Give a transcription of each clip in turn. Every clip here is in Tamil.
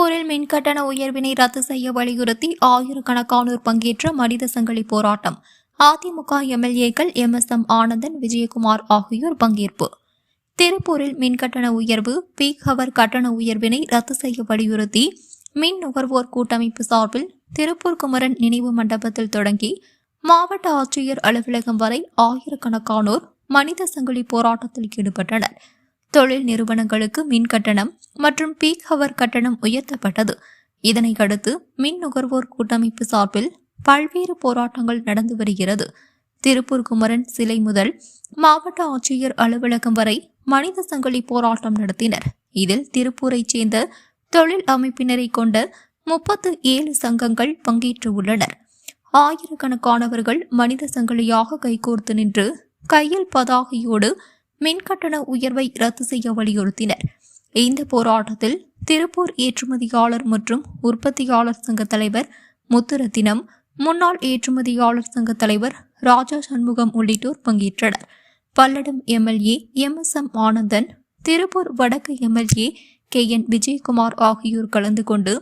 திருப்பூரில் மின்கட்டண உயர்வினை ரத்து செய்ய வலியுறுத்தி ஆயிரக்கணக்கானோர் பங்கேற்ற மனித சங்கிலி போராட்டம். அதிமுக எம்எல்ஏக்கள் M S M Anandan Vijayakumar ஆகியோர் பங்கேற்பு. திருப்பூரில் மின்கட்டண உயர்வு பீக் ஹவர் கட்டண உயர்வினை ரத்து செய்ய வலியுறுத்தி மின் நுகர்வோர் கூட்டமைப்பு சார்பில் திருப்பூர் குமரன் நினைவு மண்டபத்தில் தொடங்கி மாவட்ட ஆட்சியர் அலுவலகம் வரை ஆயிரக்கணக்கானோர் மனித சங்கிலி போராட்டத்தில் ஈடுபட்டனர். தொழில் நிறுவனங்களுக்கு மின் கட்டணம் மற்றும் பீக் ஹவர் கட்டணம் உயர்த்தப்பட்டது. இதனை அடுத்து மின் நுகர்வோர் கூட்டமைப்பு சார்பில் பல்வேறு போராட்டங்கள் நடந்து வருகிறது. திருப்பூர் குமரன் சிலை முதல் மாவட்ட ஆட்சியர் அலுவலகம் வரை மனித சங்கிலி போராட்டம் நடத்தினர். இதில் திருப்பூரைச் சேர்ந்த தொழில் அமைப்பினரை கொண்ட முப்பத்து ஏழு சங்கங்கள் பங்கேற்று உள்ளனர் ஆயிரக்கணக்கானவர்கள் மனித சங்கிலியாக கைகோர்த்து நின்று கையில் பதாகையோடு மின்கட்டண உயர்வை ரத்து செய்ய வலியுறுத்தினர். இந்த போராட்டத்தில் திருப்பூர் ஏற்றுமதியாளர் மற்றும் உற்பத்தியாளர் சங்க தலைவர் முத்துரத்தினம் முன்னாள் ஏற்றுமதியாளர் சங்க தலைவர் ராஜா சண்முகம் உள்ளிட்டோர் பங்கேற்றனர். Palladam MLA M S M Anandan Tiruppur வடக்கு எம்எல்ஏ கே என் விஜயகுமார் ஆகியோர் கலந்து கொண்டு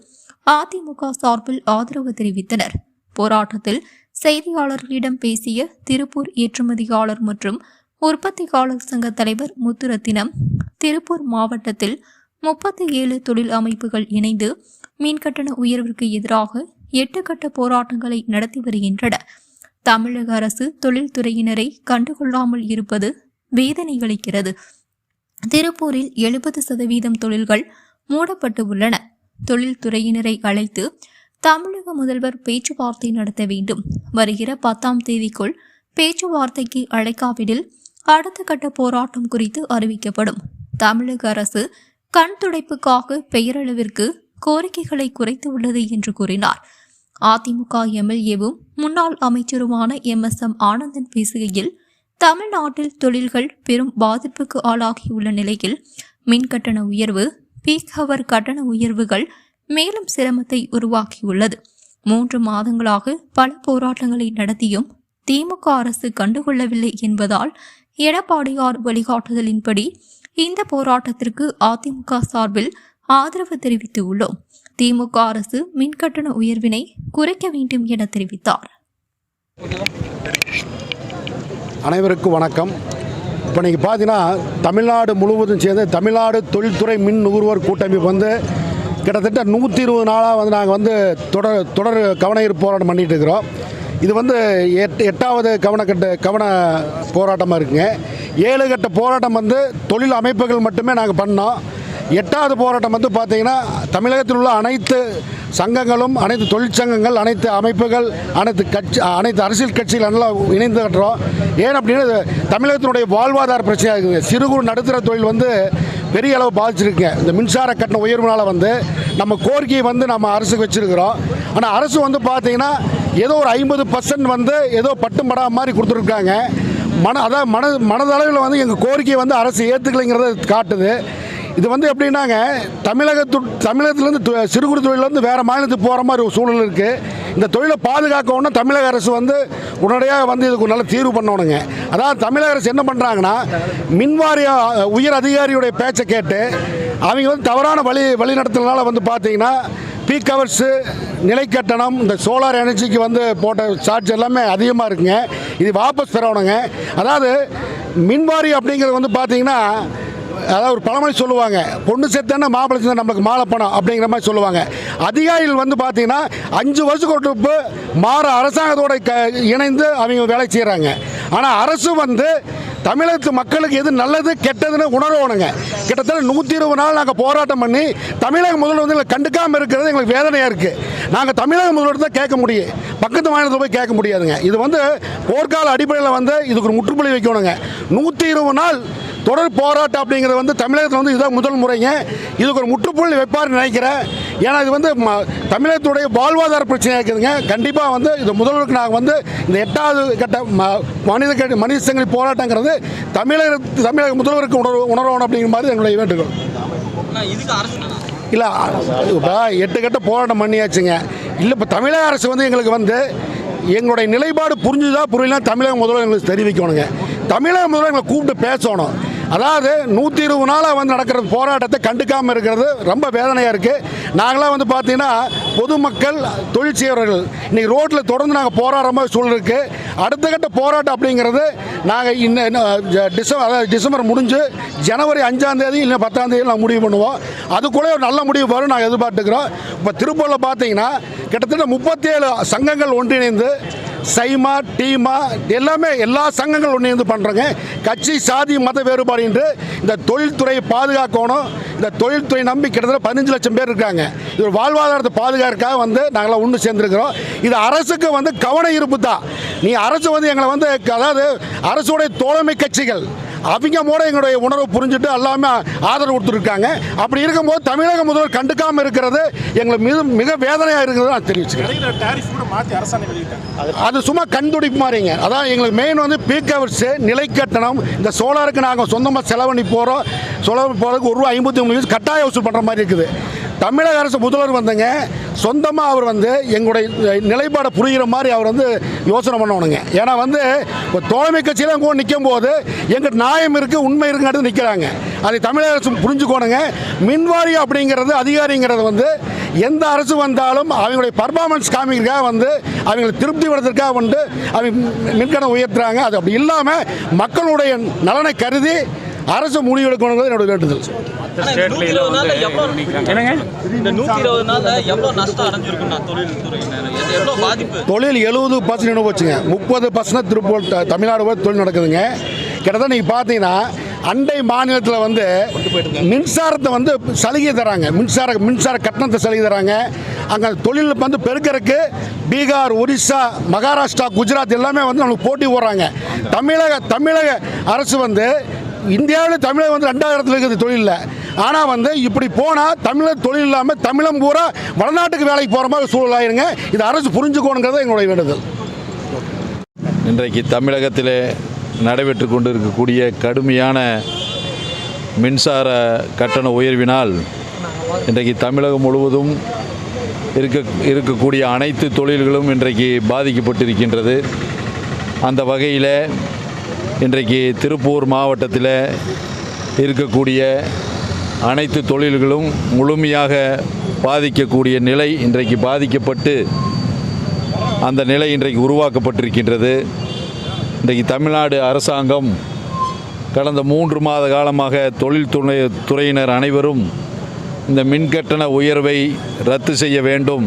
அதிமுக சார்பில் ஆதரவு தெரிவித்தனர். போராட்டத்தில் செய்தியாளர்களிடம் பேசிய திருப்பூர் ஏற்றுமதியாளர் மற்றும் உற்பத்தி கால சங்க தலைவர் முத்துரத்தினம் திருப்பூர் மாவட்டத்தில் முப்பத்தி ஏழு தொழில் அமைப்புகள் இணைந்து மின்கட்டண உயர்விற்கு எதிராக எட்டு கட்ட போராட்டங்களை நடத்தி வருகின்றன. தமிழக அரசு தொழில்துறையினரை கண்டுகொள்ளாமல் இருப்பது வேதனை அளிக்கிறது திருப்பூரில் எழுபது சதவீதம் தொழில்கள் மூடப்பட்டு உள்ளன. தொழில்துறையினரை அழைத்து தமிழக முதல்வர் பேச்சுவார்த்தை நடத்த வேண்டும். வருகிற பத்தாம் தேதிக்குள் பேச்சுவார்த்தைக்கு அழைக்காவிடில் அடுத்த கட்ட போராட்டம் குறித்து அறிவிக்கப்படும். தமிழக அரசு கண் துடைப்புக்காக பெயரளவிற்கு கோரிக்கைகளை குறைத்து உள்ளது என்று கூறினார். அதிமுக எம்எல்ஏவும் முன்னாள் அமைச்சருமான எம் எஸ் எம் ஆனந்தன் பேசுகையில் தமிழ்நாட்டில் தொழில்கள் பெரும் பாதிப்புக்கு ஆளாகியுள்ள நிலையில் மின் கட்டண உயர்வு பீக் ஹவர் கட்டண உயர்வுகள் மேலும் சிரமத்தை உருவாக்கியுள்ளது. மூன்று மாதங்களாக பல போராட்டங்களை நடத்தியும் திமுக அரசு கண்டுகொள்ளவில்லை என்பதால் எடப்பாடியார் வழிகாட்டுதலின்படி இந்த போராட்டத்திற்கு அதிமுக சார்பில் ஆதரவு தெரிவித்து உள்ளோம் திமுக அரசு மின்கட்டண உயர்வினை குறைக்க வேண்டும் என தெரிவித்தார். அனைவருக்கும் வணக்கம். இப்போ நீங்கள் பார்த்தீங்கன்னா தமிழ்நாடு முழுவதும் சேர்ந்து தமிழ்நாடு தொழில்துறை மின் நுகர்வோர் கூட்டமைப்பு வந்து கிட்டத்தட்ட நூற்றி இருபது நாளாக வந்து நாங்கள் வந்து தொடர் தொடர் கவன போராட்டம் பண்ணிகிட்டு இருக்கிறோம். இது வந்து எட் எட்டாவது கவனக்கட்டு கவன போராட்டமாக இருக்குங்க. ஏழு கட்ட போராட்டம் வந்து தொழில் அமைப்புகள் மட்டுமே நாங்கள் பண்ணோம். எட்டாவது போராட்டம் வந்து பார்த்தீங்கன்னா தமிழகத்தில் உள்ள அனைத்து சங்கங்களும் அனைத்து தொழிற்சங்கங்கள் அனைத்து அமைப்புகள் அனைத்து கட்சி அனைத்து அரசியல் கட்சிகள் நல்லா இணைந்து கட்டுறோம். ஏன் அப்படின்னா தமிழகத்தினுடைய வாழ்வாதார பிரச்சனையாக இருக்குது சிறு குறு நடுத்தர தொழில் வந்து பெரிய அளவு பாதிச்சிருக்குங்க. இந்த மின்சார கட்டண உயர்வுனால் வந்து நம்ம கோரிக்கையை வந்து நம்ம அரசுக்கு வச்சுருக்கிறோம். ஆனால் அரசு வந்து பார்த்திங்கன்னா ஏதோ ஒரு ஐம்பது பர்சன்ட் வந்து ஏதோ பட்டும் படா மாதிரி கொடுத்துருக்காங்க. மன அதாவது மன மனதளவில் வந்து எங்கள் கோரிக்கையை வந்து அரசு ஏற்றுக்கலைங்கிறத காட்டுது. இது வந்து எப்படின்னாங்க தமிழகத்து தமிழகத்துலேருந்து சிறு குறு தொழிலேருந்து வேறு மாநிலத்துக்கு போகிற மாதிரி ஒரு சூழல் இருக்குது இந்த தொழிலை பாதுகாக்கணும்னா தமிழக அரசு வந்து உடனடியாக வந்து இதுக்கு நல்ல தீர்வு பண்ணணுங்க. அதாவது தமிழக அரசு என்ன பண்ணுறாங்கன்னா மின்வாரிய உயர் அதிகாரியுடைய பேச்சை கேட்டு அவங்க வந்து தவறான வழி வழி நடத்துறதுனால வந்து பார்த்தீங்கன்னா பீக் ஹவர்ஸு நிலைக்கட்டணம் இந்த சோலார் எனர்ஜிக்கு வந்து போட்ட சார்ஜ் எல்லாமே அதிகமாக இருக்குங்க. இது வாபஸ் பெறணுங்க. அதாவது மின்வாரி அப்படிங்கிறது வந்து பார்த்தீங்கன்னா அதாவது ஒரு பழமொழி சொல்லுவாங்க பொண்ணு செத்தானே மாப்பிள்ளை செத்தா நம்மளுக்கு மாலை பணம் அப்படிங்கிற மாதிரி சொல்லுவாங்க. அதிகாரிகள் வந்து பார்த்தீங்கன்னா அஞ்சு வருஷத்துக்கு ஒரு மாற அரசாங்கத்தோட க இணைந்து அவங்க வேலை செய்கிறாங்க ஆனால் அரசு வந்து தமிழகத்து மக்களுக்கு எது நல்லது கெட்டதுன்னு உணர்வணுங்க கிட்டத்தட்ட நூற்றி இருபது நாள் நாங்கள் போராட்டம் பண்ணி தமிழக முதல்வர் வந்து எங்களை கண்டுக்காமல் இருக்கிறது எங்களுக்கு வேதனையாக இருக்குது நாங்கள் தமிழக முதல்வர் தான் கேட்க முடியும். பக்கத்து மாநிலத்தில் போய் கேட்க முடியாதுங்க. இது வந்து போர்க்கால அடிப்படையில் வந்து இதுக்கு ஒரு முற்றுப்புள்ளி வைக்கணுங்க. நூற்றி இருபது நாள் தொடர் போராட்டம் அப்படிங்கிறது வந்து தமிழகத்தில் வந்து இதுதான் முதல் முறைங்க. இதுக்கு ஒரு முற்றுப்புள்ளி வைப்பார்னு நினைக்கிறேன். ஏன்னா இது வந்து தமிழகத்துடைய வாழ்வாதார பிரச்சனையாக இருக்குதுங்க. கண்டிப்பாக வந்து இது முதல்வருக்கு நாங்கள் வந்து இந்த எட்டாவது கட்ட ம- மனித கட்ட மனித சங்கிலி போராட்டங்கிறது தமிழக தமிழக முதல்வருக்கு உணர்வு உணரணும் அப்படிங்கிற மாதிரி எங்களுடைய வேண்டுகோள். இல்லை இப்போ எட்டு கட்ட போராட்டம் பண்ணியாச்சுங்க. இல்லை இப்போ தமிழக அரசு வந்து எங்களுக்கு வந்து எங்களுடைய நிலைப்பாடு புரிஞ்சுதா புரியலாம் தமிழக முதல்வர் எங்களுக்கு தெரிவிக்கணுங்க. தமிழக முதல்வர் எங்களை கூப்பிட்டு பேசணும். அதாவது நூற்றி இருபது நாளாக வந்து நடக்கிற போராட்டத்தை கண்டுக்காமல் இருக்கிறது ரொம்ப வேதனையாக இருக்குது நாங்களாம் வந்து பார்த்தீங்கன்னா பொதுமக்கள் தொழில் செய்கிறவர்கள் இன்றைக்கி ரோட்டில் தொடர்ந்து நாங்கள் போராடுற மாதிரி சூழல் இருக்குது அடுத்த கட்ட போராட்டம் அப்படிங்கிறது நாங்கள் இன்னும் டிசம்பர் அதாவது டிசம்பர் முடிஞ்சு ஜனவரி அஞ்சாம் தேதி இல்லை பத்தாம் தேதி நாங்கள் முடிவு பண்ணுவோம். அதுக்குள்ளே ஒரு நல்ல முடிவு வரும் நாங்கள் எதிர்பார்த்துக்கிறோம். இப்போ திருப்பூரில் பார்த்தீங்கன்னா கிட்டத்தட்ட முப்பத்தேழு சங்கங்கள் ஒன்றிணைந்து சைமா டீமா எல்லாமே எல்லா சங்கங்கள் ஒன்றிணைந்து பண்ணுறோங்க கட்சி சாதி மத வேறுபாடு என்று இந்த தொழில்துறையை பாதுகாக்கணும். இந்த தொழில்துறை நம்பி கிட்டத்தட்ட பதினஞ்சு லட்சம் பேர் இருக்காங்க. இது வாழ்வாதாரத்தை பாதுகாக்கிறதுக்காக வந்து நாங்களாம் ஒன்று சேர்ந்துருக்கிறோம். இது அரசுக்கு வந்து கவன இருப்பு தான். நீ அரசு வந்து எங்களை வந்து அதாவது அரசுடைய தோழமை கட்சிகள் அவங்க மூட எங்களுடைய உணர்வை புரிஞ்சுட்டு எல்லாமே ஆதரவு கொடுத்துருக்காங்க. அப்படி இருக்கும்போது தமிழக முதல்வர் கண்டுக்காமல் இருக்கிறது எங்களுக்கு மிக மிக வேதனையாக இருக்கிறது நான் தெரிவிச்சுக்கிறேன். அது சும்மா கண் துடிப்பு மாதிரிங்க. அதான் எங்களுக்கு மெயின் வந்து பீக் ஹவர்ஸு நிலை கட்டணம். இந்த சோலாருக்கு நாங்கள் சொந்தமாக செலவணி போகிறோம் செலவு போகிறதுக்கு ஒரு ரூபா ஐம்பத்தி ஒம்பது கட்டாய வசூல் பண்ணுற மாதிரி இருக்குது. தமிழக அரசு முதல்வர் வந்துங்க. சொந்தமாக அவர் வந்து எங்களுடைய நிலைப்பாடை புரிகிற மாதிரி அவர் வந்து யோசனை பண்ணணுங்க ஏன்னா வந்து இப்போ தோழமை கட்சியில் கூட நிற்கும் போது எங்கள் நியாயம் இருக்குது உண்மை இருக்குங்கிறது நிற்கிறாங்க அதை தமிழக அரசு புரிஞ்சுக்கோணுங்க. மின்வாரியம் அப்படிங்கிறது அதிகாரிங்கிறது வந்து எந்த அரசு வந்தாலும் அவங்களுடைய பர்ஃபார்மன்ஸ் காமிக்கிறதுக்காக வந்து அவங்களை திருப்தி படுத்துறதுக்காக வந்து அவங்க மின்கணம் உயர்த்துறாங்க. அது அப்படி இல்லாமல் மக்களுடைய நலனை கருதி அரசு முடிவெடுக்கணுங்கிறது என்னோட வேண்டுதல். என்னங்க? இந்த நூத்தி இருபது நாள்ல எவ்வளவு நஷ்டம் தொழில் துறையினர் எது- எவ்வளவு பாதிப்பு? தொழில் எழுபது பர்சன்ட் போச்சுங்க. முப்பது பர்சன்ட் திருப்பூர் த- தமிழ்நாடு தொழில் நடக்குதுங்க. கிட்டத்தட்ட நீங்கள் பார்த்தீங்கன்னா அண்டை மாநிலத்தில் வந்து மின்சாரத்தை வந்து சலுகை தராங்க. மின்சார மின்சார கட்டணத்தை சலுகை தராங்க. அங்கே தொழில் வந்து பெருக்கிறதுக்கு பீகார் ஒரிசா மகாராஷ்டிரா குஜராத் எல்லாமே வந்து நம்மளுக்கு போட்டி போடுறாங்க. தமிழக தமிழக அரசு வந்து இந்தியாவில் தமிழகம் வந்து ரெண்டாவது இடத்துல இருக்குது தொழிலில். ஆனால் வந்து இப்படி போனால் தமிழர் தொழில் இல்லாமல் தமிழம் பூரா வடநாட்டுக்கு வேலைக்கு போகிற மாதிரி சூழலாயிருங்க இது அரசு புரிஞ்சுக்கணுங்கிறது எங்களுடைய வேண்டுதல். இன்றைக்கு தமிழகத்திலே நடைபெற்று கொண்டிருக்கக்கூடிய கடுமையான மின்சார கட்டண உயர்வினால் இன்றைக்கு தமிழகம் முழுவதும் இருக்க இருக்கக்கூடிய அனைத்து தொழில்களும் இன்றைக்கு பாதிக்கப்பட்டிருக்கின்றது. அந்த வகையில் இன்றைக்கு திருப்பூர் மாவட்டத்தில் இருக்கக்கூடிய அனைத்து தொழில்களும் முழுமையாக பாதிக்கக்கூடிய நிலை இன்றைக்கு பாதிக்கப்பட்டு அந்த நிலை இன்றைக்கு உருவாக்கப்பட்டிருக்கின்றது. இன்றைக்கு தமிழ்நாடு அரசாங்கம் கடந்த மூன்று மாத காலமாக தொழில் துணை துறையினர் அனைவரும் இந்த மின்கட்டண உயர்வை ரத்து செய்ய வேண்டும்.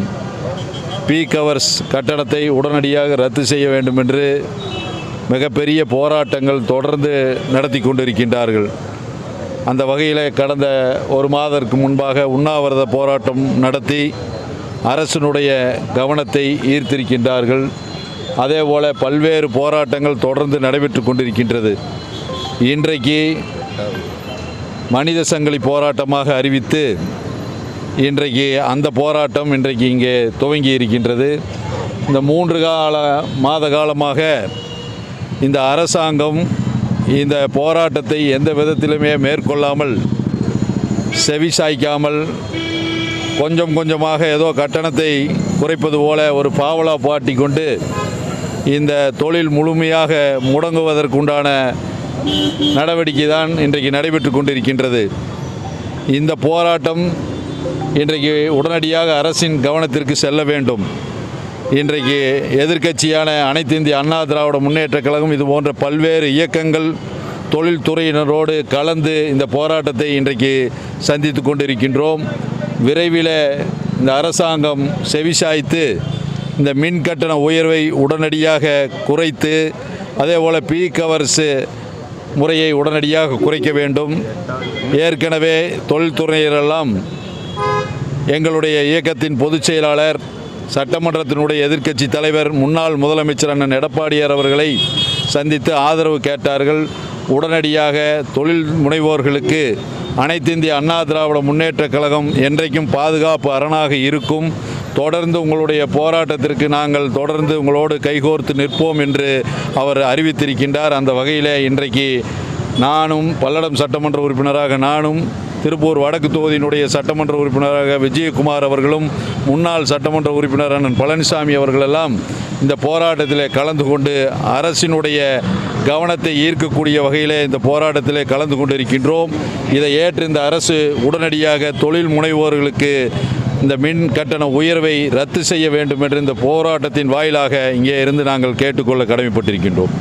பீ கவர்ஸ் கட்டணத்தை உடனடியாக ரத்து செய்ய வேண்டும் என்று மிகப்பெரிய போராட்டங்கள் தொடர்ந்து நடத்தி கொண்டிருக்கின்றார்கள். அந்த வகையில் கடந்த ஒரு மாதத்திற்கு முன்பாக உண்ணாவிரத போராட்டம் நடத்தி அரசினுடைய கவனத்தை ஈர்த்திருக்கின்றார்கள். அதேபோல் பல்வேறு போராட்டங்கள் தொடர்ந்து நடைபெற்று கொண்டிருக்கின்றது. இன்றைக்கு மனித சங்கிலி போராட்டமாக அறிவித்து இன்றைக்கு அந்த போராட்டம் இன்றைக்கு இங்கே துவங்கி இருக்கின்றது. இந்த மூன்று கால மாத காலமாக இந்த அரசாங்கம் இந்த போராட்டத்தை எந்த விதத்திலுமே மேற்கொள்ளாமல் செவிசாய்க்காமல் கொஞ்சம் கொஞ்சமாக ஏதோ கட்டணத்தை குறைப்பது போல ஒரு பாவலா பாட்டி கொண்டு இந்த தொழில் முழுமையாக முடங்குவதற்குண்டான நடவடிக்கை தான் இன்றைக்கு நடைபெற்று கொண்டிருக்கின்றது. இந்த போராட்டம் இன்றைக்கு உடனடியாக அரசின் கவனத்திற்கு செல்ல வேண்டும். இன்றைக்கு எதிர்க்கட்சியான அனைத்து இந்திய அண்ணா திராவிட முன்னேற்றக் கழகம் இது போன்ற பல்வேறு இயக்கங்கள் தொழில்துறையினரோடு கலந்து இந்த போராட்டத்தை இன்றைக்கு சந்தித்து கொண்டிருக்கின்றோம். விரைவில் இந்த அரசாங்கம் செவிசாய்த்து இந்த மின் கட்டண உயர்வை உடனடியாக குறைத்து அதேபோல் பீ கவர்ஸு முறையை உடனடியாக குறைக்க வேண்டும். ஏற்கனவே தொழில்துறையினரெல்லாம் எங்களுடைய இயக்கத்தின் பொதுச் செயலாளர் சட்டமன்றத்தினுடைய எதிர்க்கட்சி தலைவர் முன்னாள் முதலமைச்சர் அண்ணன் எடப்பாடியார் அவர்களை சந்தித்து ஆதரவு கேட்டார்கள். உடனடியாக தொழில் முனைவோர்களுக்கு அனைத்து இந்திய அண்ணா திராவிட முன்னேற்றக் கழகம் என்றைக்கும் பாதுகாப்பு அரணாக இருக்கும். தொடர்ந்து உங்களுடைய போராட்டத்திற்கு நாங்கள் தொடர்ந்து உங்களோடு கைகோர்த்து நிற்போம் என்று அவர் அறிவித்திருக்கின்றார். அந்த வகையில் இன்றைக்கு நானும் பல்லடம் சட்டமன்ற உறுப்பினராக நானும் திருப்பூர் வடக்கு தொகுதியினுடைய சட்டமன்ற உறுப்பினராக விஜயகுமார் அவர்களும் முன்னாள் சட்டமன்ற உறுப்பினர் அண்ணன் பழனிசாமி அவர்களெல்லாம் இந்த போராட்டத்தில் கலந்து கொண்டு அரசினுடைய கவனத்தை ஈர்க்கக்கூடிய வகையிலே இந்த போராட்டத்தில் கலந்து கொண்டிருக்கின்றோம். இதை ஏற்று இந்த அரசு உடனடியாக தொழில் முனைவோர்களுக்கு இந்த மின் கட்டண உயர்வை ரத்து செய்ய வேண்டும் என்று இந்த போராட்டத்தின் வாயிலாக இங்கே இருந்து நாங்கள் கேட்டுக்கொள்ள கடமைப்பட்டிருக்கின்றோம்.